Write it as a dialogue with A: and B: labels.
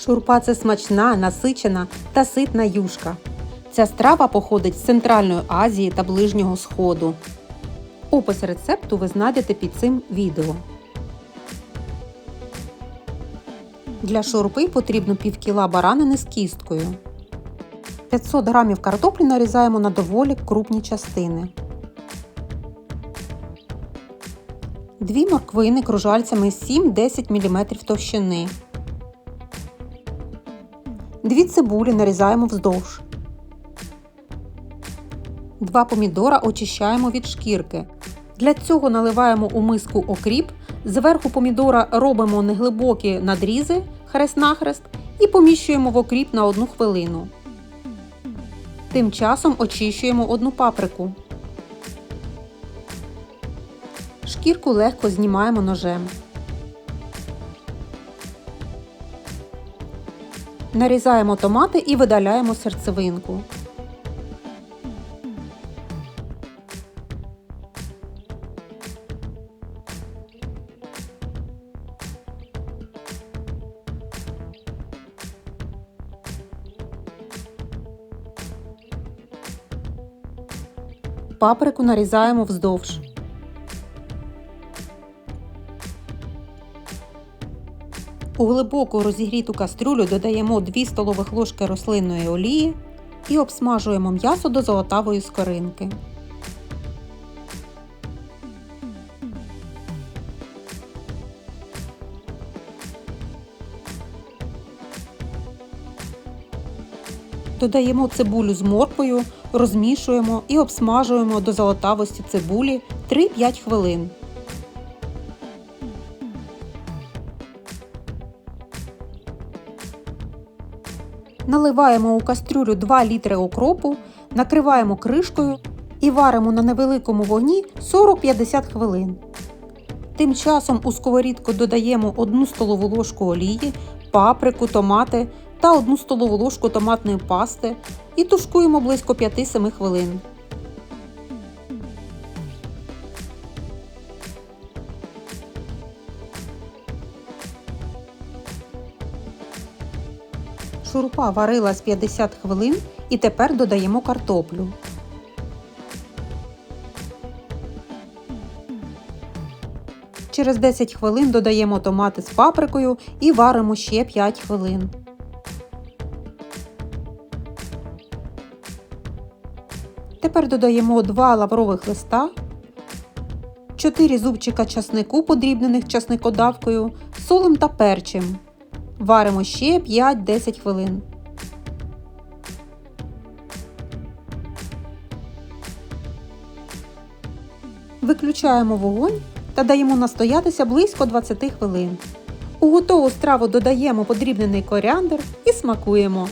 A: Шурпа це смачна, насичена та ситна юшка. Ця страва походить з Центральної Азії та Ближнього Сходу. Опис рецепту ви знайдете під цим відео. Для шурпи потрібно пів кіла баранини з кісткою. 500 г картоплі нарізаємо на доволі крупні частини. Дві морквини кружальцями 7-10 мм товщини. Дві цибулі нарізаємо вздовж. Два помідора очищаємо від шкірки. Для цього наливаємо у миску окріп, зверху помідора робимо неглибокі надрізи хрест-нахрест і поміщуємо в окріп на 1 хвилину. Тим часом очищуємо одну паприку. Шкірку легко знімаємо ножем. Нарізаємо томати і видаляємо серцевинку. Паприку нарізаємо вздовж. У глибоку розігріту кастрюлю додаємо 2 столових ложки рослинної олії і обсмажуємо м'ясо до золотавої скоринки. Додаємо цибулю з морквою, розмішуємо і обсмажуємо до золотавості цибулі 3-5 хвилин. Наливаємо у кастрюлю 2 літри окропу, накриваємо кришкою і варимо на невеликому вогні 40-50 хвилин. Тим часом у сковорідку додаємо 1 столову ложку олії, паприку, томати та 1 столову ложку томатної пасти і тушкуємо близько 5-7 хвилин. Шурпа варилась 50 хвилин і тепер додаємо картоплю. Через 10 хвилин додаємо томати з паприкою і варимо ще 5 хвилин. Тепер додаємо 2 лаврових листа, 4 зубчика часнику, подрібнених часникодавкою, солом та перчем. Варимо ще 5-10 хвилин. Виключаємо вогонь та даємо настоятися близько 20 хвилин. У готову страву додаємо подрібнений коріандр і смакуємо.